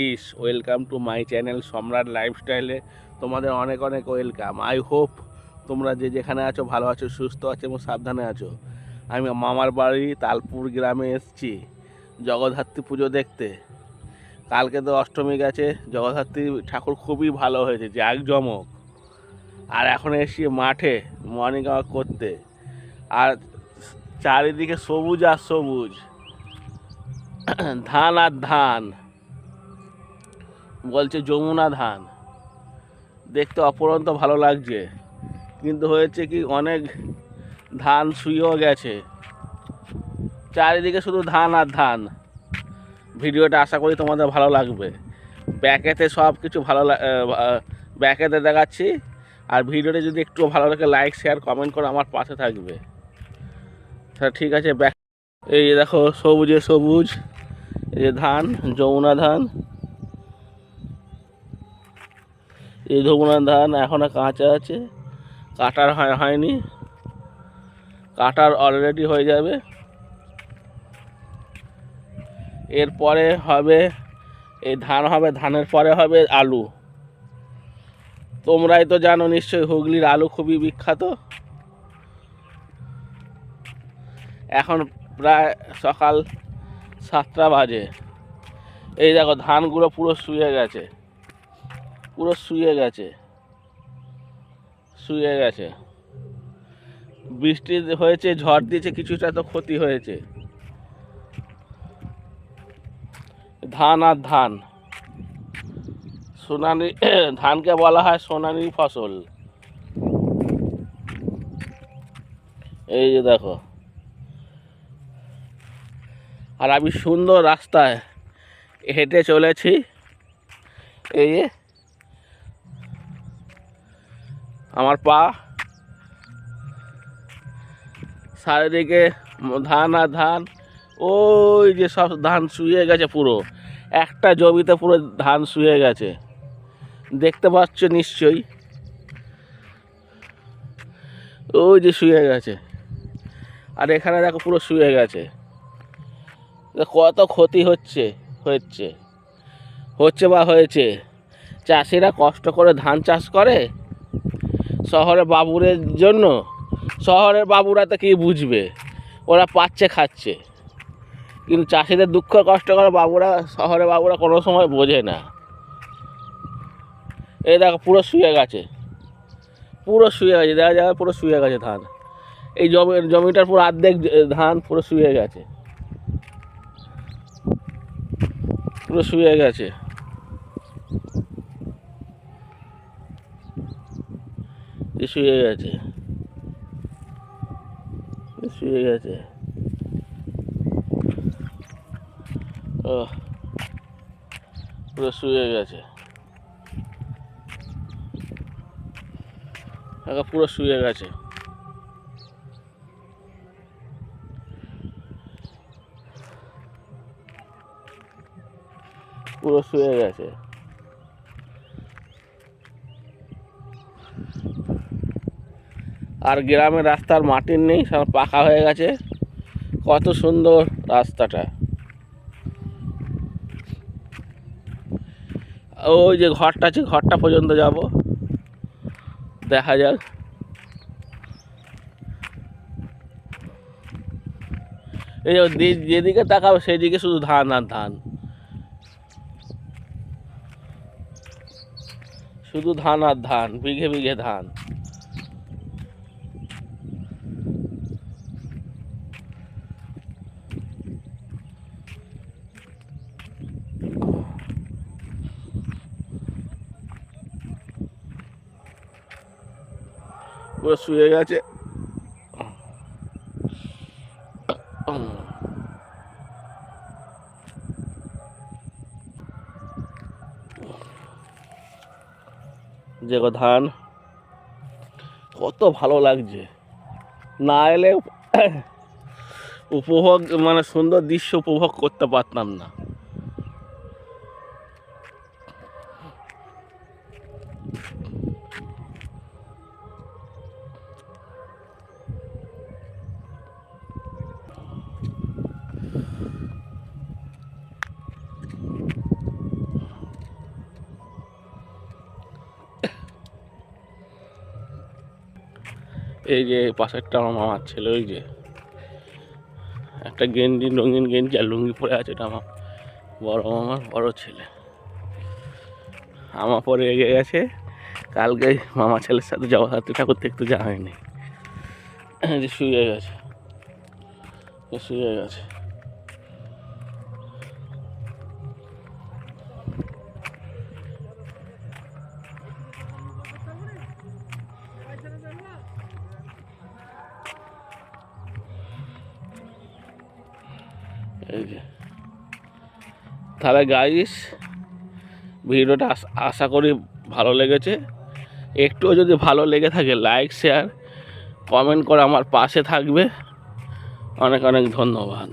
Please welcome to my channel Samrat লাইফস্টাইলে তোমাদের অনেক অনেক ওয়েলকাম আই হোপ তোমরা যে যেখানে আছো, ভালো আছো, সুস্থ আছো এবং সাবধানে আছো। আমি মামার বাড়ি তালপুর গ্রামে এসেছি জগদ্ধাত্রী পুজো দেখতে। কালকে তো অষ্টমী গেছে, জগদ্ধাত্রী ঠাকুর খুবই ভালো হয়েছে, জাঁকজমক। আর এখন এসছি মাঠে মর্নিং ওয়াক করতে। আর চারিদিকে সবুজ আর সবুজ। ধান আর ধান। বলছে যমুনা ধান। দেখতে অপরন্ত ভালো লাগছে। কিন্তু হয়েছে কি, অনেক ধান শুয়েও গেছে। চারিদিকে শুধু ধান আর ধান। ভিডিওটা আশা করি তোমাদের ভালো লাগবে। ব্যাকেতে সব কিছু ভালো ব্যাকেতে দেখাচ্ছি। আর ভিডিওটা যদি একটু ভালো লাগে, লাইক, শেয়ার, কমেন্ট করে আমার পাশে থাকবে। তা ঠিক আছে, ব্যাক এই দেখো, সবুজে সবুজ। এই যে ধান, যমুনা ধান। এই যমুনা ধান এখনও কাঁচা আছে। কাটার হয় হয়নি। কাটার অলরেডি হয়ে যাবে। এরপরে হবে, এই ধান হবে, ধানের পরে হবে আলু। তোমরাই তো জানো নিশ্চয়ই হুগলির আলু খুবই বিখ্যাত। এখন প্রায় সকাল সাতটা বাজে। এই দেখো ধানগুলো পুরো শুয়ে গেছে। পুরো শুয়ে গেছে। শুয়ে গেছে। বৃষ্টি হয়েছে, ঝড় দিয়েছে, কিছুটা তো ক্ষতি হয়েছে। ধান আর ধান। সোনালি, ধানকে বলা হয় সোনালি ফসল। এই যে দেখো। আর আমি সুন্দর রাস্তায় হেঁটে চলেছি। এই আমার পা। চারিদিকে ধান আর ধান। ওই যে সব ধান শুয়ে গেছে পুরো। একটা জমিতে পুরো ধান শুয়ে গেছে। দেখতে পাচ্ছ নিশ্চয়ই। ওই যে শুয়ে গেছে। আর এখানে দেখো পুরো শুয়ে গেছে। কত ক্ষতি হচ্ছে হচ্ছে। হচ্ছে বা হয়েছে। চাষিরা কষ্ট করে ধান চাষ করে? শহরে বাবুরের জন্য? শহরের বাবুরা তো কী বুঝবে? ওরা পাচ্ছে, খাচ্ছে। কিন্তু চাষিদের দুঃখ, কষ্ট করে বাবুরা শহরে বাবুরা কোনো সময় বোঝে না। এই দেখো, পুরো শুয়ে গেছে। পুরো শুয়ে গেছে, দেখা যায় পুরো শুয়ে গেছে ধান। এই জমি, জমিটার পুরো অর্ধেক ধান পুরো শুয়ে গেছে। পুরো শুয়ে গেছে। শুয়ে গেছে। শুয়ে গেছে। ও পুরো শুয়ে গেছে। এখন পুরো শুয়ে গেছে। পুরো শুয়ে গেছে। আর গ্রামের রাস্তার মাটির নেই, সব পাকা হয়ে গেছে। কত সুন্দর রাস্তাটা। ওই যে ঘরটা আছে, ঘরটা পর্যন্ত যাব। দেখা যাক। এই যেদিকে তাকাবো সেদিকে শুধু ধান আর ধান। শুধু ধান আর ধান, বিঘে বিঘে ধান। পুরো শুয়ে গেছে। যে ধান, কত ভালো লাগছে। না এলে উপভোগ মানে সুন্দর দৃশ্য উপভোগ করতে পারতাম না। এই যে পাশেরটা আমার মামার ছেলে, ওই যে। একটা গেঞ্জি, রঙিন গেঞ্জি আর লুঙ্গি পরে আছে, এটা আমার বড় মামার বড় ছেলে। আমার পরে এগে গেছে, কালকে মামা ছেলের সাথে যাওয়া জগদ্ধাত্রী ঠাকুর দেখতে যাওয়া হয়নি যে শুয়ে গেছে শুয়ে গেছে। তাহলে গাইস ভিডিওটা আশা করি ভালো লেগেছে। একটুও যদি ভালো লেগে থাকে লাইক শেয়ার কমেন্ট করে আমার পাশে থাকবে। অনেক অনেক ধন্যবাদ।